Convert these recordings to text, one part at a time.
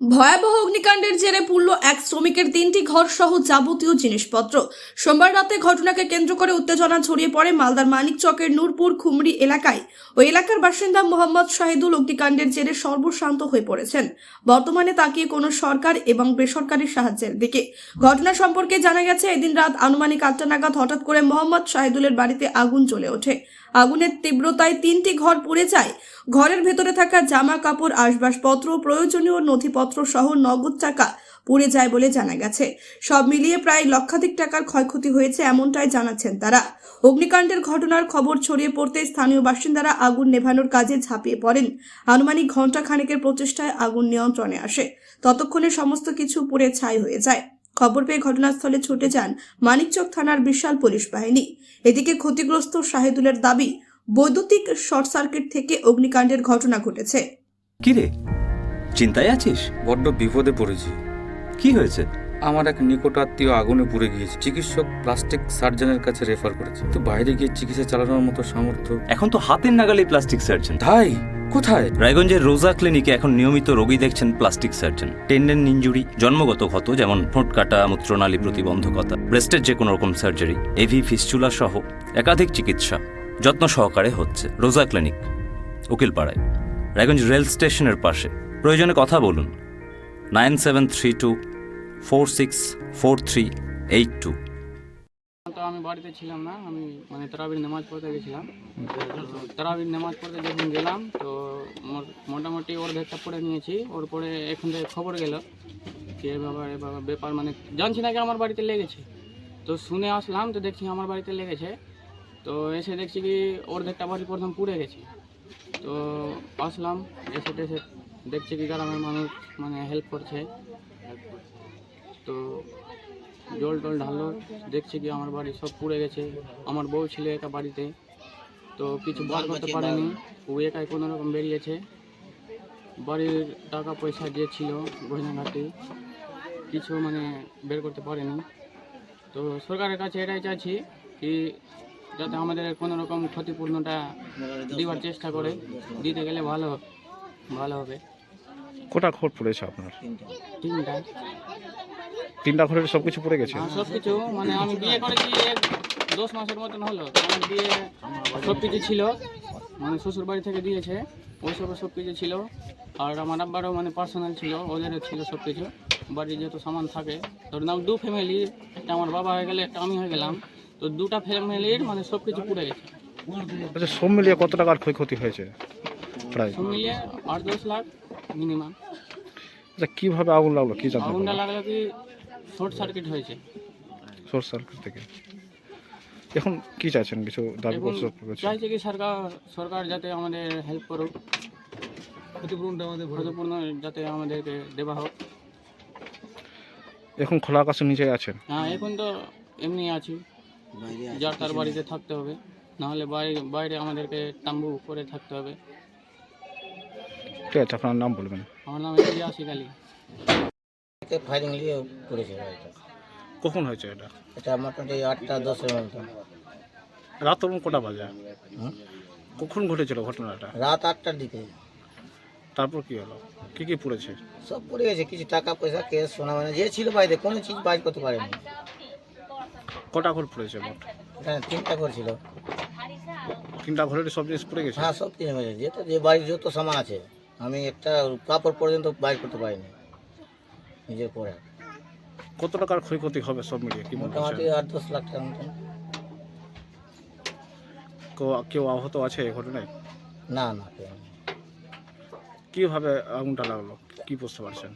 ভয়াবহ অগ্নিকাণ্ডের জেরে পুড়ল এক শ্রমিকের তিনটি ঘর সহ যাবতীয় জিনিসপত্র। সোমবার রাতে ঘটনাকে কেন্দ্র করে উত্তেজনা ছড়িয়ে পড়ে মালদার মানিক চকের নূরপুর খুমড়ি এলাকায়। ওই এলাকার বাসিন্দা মোহাম্মদ শাহিদুল অগ্নিকাণ্ডের জেরে সর্বশান্ত হয়ে পড়েছেন। বর্তমানে তাকিয়ে কোনো সরকার এবং বেসরকারি সাহায্যের দিকে। ঘটনা সম্পর্কে জানা গেছে, এদিন রাত আনুমানিক আটটা নাগাদ হঠাৎ করে মোহাম্মদ শাহিদুলের বাড়িতে আগুন জ্বলে ওঠে। আগুনের তীব্রতায় তিনটি ঘর পুড়ে যায়। ঘরের ভেতরে থাকা জামা কাপড় আসবাবপত্র প্রয়োজনীয় নথিপত্র সহ নগদ টাকা পুড়ে যায় বলে জানা গেছে। সব মিলিয়ে প্রায় লক্ষাধিক টাকার ক্ষয়ক্ষতি হয়েছে এমনটাই জানাচ্ছেন তারা। অগ্নিকাণ্ডের ঘটনার খবর ছড়িয়ে পড়তে স্থানীয় বাসিন্দারা আগুন নেভানোর কাজে ঝাঁপিয়ে পড়েন। আনুমানিক ঘণ্টা খানেকের প্রচেষ্টায় আগুন নিয়ন্ত্রণে আসে। ততক্ষণে সমস্ত কিছু পুড়ে ছাই হয়ে যায়। খবর পেয়ে ঘটনাস্থলে ছুটে যান মানিকচক থানার বিশাল পুলিশ বাহিনী। এদিকে ক্ষতিগ্রস্ত শাহিদুলের দাবি বৈদ্যুতিক শর্ট সার্কিট থেকে অগ্নিকাণ্ডের ঘটনা ঘটেছে। কিরে? চিন্তায় আছিস? বড্ড বিপদে পড়েছি। কি হয়েছে? আমার এক নিকট আত্মীয় আগুনে পুড়ে গিয়েছে। চিকিৎসক প্লাস্টিক সার্জনের কাছে রেফার করেছে। তো বাইরে গিয়ে চিকিৎসা চালানোর মতো সামর্থ্য এখন তো হাতের নাগালে প্লাস্টিক সার্জন। তাই? কোথায়? রায়গঞ্জের রোজা ক্লিনিকে এখন নিয়মিত রোগী দেখছেন প্লাস্টিক সার্জন। টেন্ডেন ইঞ্জুরি, জন্মগত ক্ষত যেমন ঠোঁট কাটা, মূত্রনালী প্রতিবন্ধকতা, ব্রেস্টের যে কোনো রকম সার্জারি, এভি, ফিস্চুলা সহ একাধিক চিকিৎসা যত্ন সহকারে হচ্ছে রোজা ক্লিনিক, উকিলপাড়ায়। রায়গঞ্জ রেল স্টেশনের পাশে। প্রয়োজনে কথা বলুন। Nine seven three two four six four three eight two. আমি বাড়িতে ছিলাম না, আমি মানে তারাবির নামাজ পড়তে গেছিলাম। তারাবির নামাজ পড়তে যখন গেলাম, তো মোটামুটি ওর ভেতটা পড়ে নিয়েছি। ওর পরে এখন থেকে খবর গেল যে বাবা, এ বাবা, ব্যাপার মানে জানছি না কি আমার বাড়িতে লেগেছে। তো শুনে আসলাম, তো দেখছি আমার বাড়িতে লেগেছে। তো এসে দেখছি কি ওর ভেতটা বাড়ি প্রথম পুড়ে গেছে। তো আসলাম, এসে টেসে দেখছি কি গ্রামের মানুষ মানে হেল্প করছে। তো জল টল ঢাললো দেখছি কি আমার বাড়ি সব পুড়ে গেছে। আমার বউ ছিল একা বাড়িতে তো কিছু বার করতে পারেনি। ও একাই কোনো রকম বেরিয়েছে। বাড়ির টাকা পয়সা যে ছিল গয়নাঘাটি কিছু মানে বের করতে পারেনি। তো সরকারের কাছে এটাই চাইছি কি যাতে আমাদের কোনো রকম ক্ষতিপূর্ণটা দেওয়ার চেষ্টা করে দিতে গেলে ভালো ভালো হবে। কোটা ঘর পড়েছে আপনার? তিনটা। তিনটা ঘরের সব কিছু পড়ে গেছে? সব কিছু মানে আমি বিয়ে করেছি দশ মাসের মতন হলো। আমার বিয়ে সব কিছু ছিল। মানে শ্বশুর বাড়ি থেকে দিয়েছে। ওই সব কিছু ছিল। আর আমার আব্বারও মানে পার্সোনাল ছিল। ওদেরও ছিল সব কিছু বাড়ির যেহেতু সামান থাকে ধরুন আমি দু ফ্যামিলি একটা আমার বাবা হয়ে গেলে একটা আমি হয়ে গেলাম। তো দুটা ফ্যামিলির মানে সব কিছু পুড়ে গেছে। আচ্ছা সব মিলিয়ে কত টাকার ক্ষয়ক্ষতি হয়েছে? প্রায়। সব মিলিয়ে আট দশ লাখ মিনিমাম আচ্ছা কীভাবে আগুন লাগল কী জানতে আগুনটা লাগল কি শর্ট সার্কিট হয়েছে। সোর্স সার্কিট থেকে। এখন কি চাইছেন কিছু দাবি? চাইছে কি সরকার সরকার যাতে আমাদের হেল্প করুক। ক্ষতিপূরণটা আমাদের ক্ষতিপূর্ণ যাতে আমাদেরকে দেওয়া হোক। এখন খোলা আকাশের নিচে আছেন? হ্যাঁ এখন তো এমনি আছি। যার তার বাড়িতে থাকতে হবে। নাহলে বাইরে বাইরে আমাদেরকে তাম্বু করে থাকতে হবে। ঠিক আছে আপনার নাম বলবেন। আমার নাম ইলিয়াস আলী থেকে ফায়ারিং নিয়ে গাড়িটা। কখন হয়েছে এটা? এটা মোটামুটি আটটা দশের মতো। রাত তখন কটা বাজে? কখন ঘটেছিল ঘটনাটা? রাত আটটার দিকে। তারপর কি হলো? কি কি পড়েছে? সব পড়ে গেছে কিছু টাকা পয়সা কেস সোনা মানে যে ছিল বাইরে কোনো চিজ বাইর করতে পারেনি। কটা ঘর পড়েছে মোট? এখানে তিনটা ঘর ছিল। তিনটা ঘরের সব জিনিস পড়ে গেছে? হ্যাঁ সব কিছু হয়েছে যেহেতু যে বাড়ির যত সামান আছে আমি একটা কাপড় পর্যন্ত বাইর করতে পারিনি। নিজের পরে কত টাকার ক্ষয়ক্ষতি হবে সব মিলিয়ে কি মনে মোটামুটি হচ্ছে আট দশ লাখ টাকার মতন। কেউ- কেউ আহত আছে এই ঘটনায়? না না কেউ না। কীভাবে আগুনটা লাগল? কি বুঝতে পারছেন?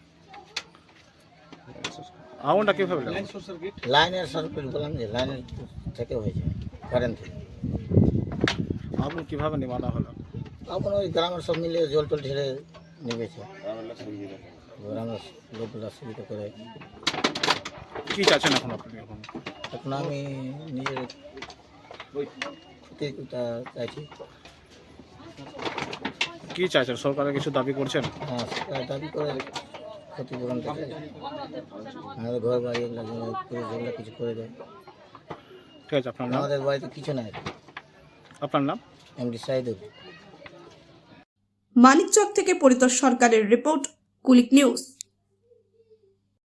আগুনটা কীভাবে লাগল? লাইনের সার্কিট বললাম যে লাইনের থেকে হয়েছে কারেন্ট থেকে। আগুন কীভাবে নিবানো হলো? এখন ওই গ্রামের সব মিলিয়ে জল টল ঢেলে নেমেছে গ্রামের লোকগুলো সুবিধা করে কি চাচ্ছেন এখন আপনি এখন? এখন আমি নিজের ক্ষতিটা চাইছি। কি চাইছেন? সরকারের কিছু দাবি করছেন? হ্যাঁ সেটা দাবি করে ক্ষতিপূরণটা চাই আমাদের ঘর বাড়ি এগুলো কিছু করে দেয় ঠিক আছে আপনার নাম? আমাদের বাড়িতে কিছু নাই। আপনার নাম? এমডি সাইদুল মানিকচক থেকে পরিতোষ সরকারের রিপোর্ট কুলিক নিউজ